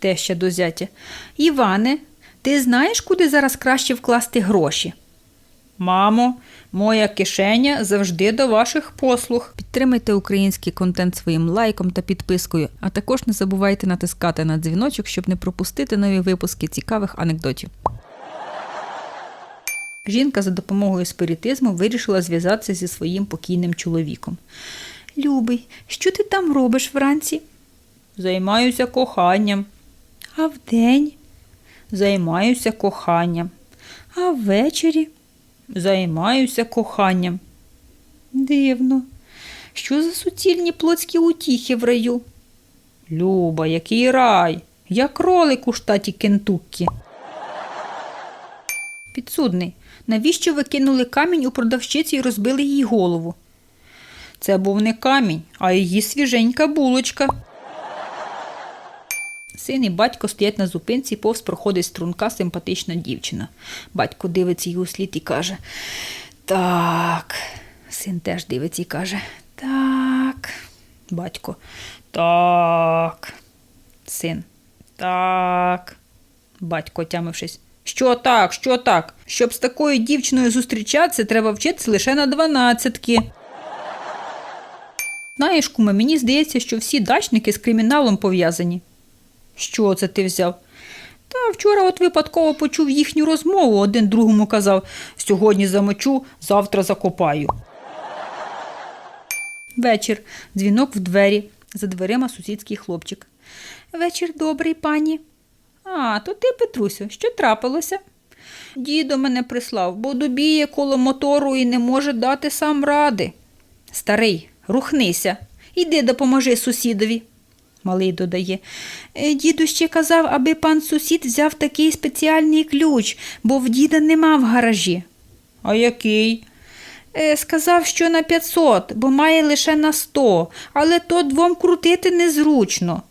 Теща до зятя. Іване, ти знаєш, куди зараз краще вкласти гроші? Мамо, моя кишеня завжди до ваших послуг. Підтримайте український контент своїм лайком та підпискою, а також не забувайте натискати на дзвіночок, щоб не пропустити нові випуски цікавих анекдотів. Жінка за допомогою спиритизму вирішила зв'язатися зі своїм покійним чоловіком. Любий, що ти там робиш вранці? Займаюся коханням. А вдень? Займаюся коханням. А ввечері? Займаюся коханням. Дивно. Що за суцільні плотські утіхи в раю? Люба, який рай, як кролик у штаті Кентуккі. Підсудний, навіщо ви кинули камінь у продавщиці і розбили їй голову? Це був не камінь, а її свіженька булочка. Син і батько стоять на зупинці, повз проходить струнка симпатична дівчина. Батько дивиться їй у слід і каже: Так. Син теж дивиться і каже: Так. Батько. Так. Син. Так. Батько, тямившись. Що так, що так? Щоб з такою дівчиною зустрічатися, треба вчитися лише на дванадцятки. Знаєш, куме, мені здається, що всі дачники з криміналом пов'язані. Що це ти взяв? Та вчора от випадково почув їхню розмову, один другому казав сьогодні замочу, завтра закопаю. Вечір. Дзвінок в двері. За дверима сусідський хлопчик. Вечір добрий, пані. А, то ти, Петрусю, що трапилося? Дідо мене прислав, бо добіє коло мотору і не може дати сам ради. Старий, рухнися, іди допоможи сусідові. Малий додає. «Е, Діду ще казав, аби пан сусід взяв такий спеціальний ключ, бо в діда нема в гаражі. А який? Е, Сказав, що на 500, бо має лише на 100, але то двом крутити незручно.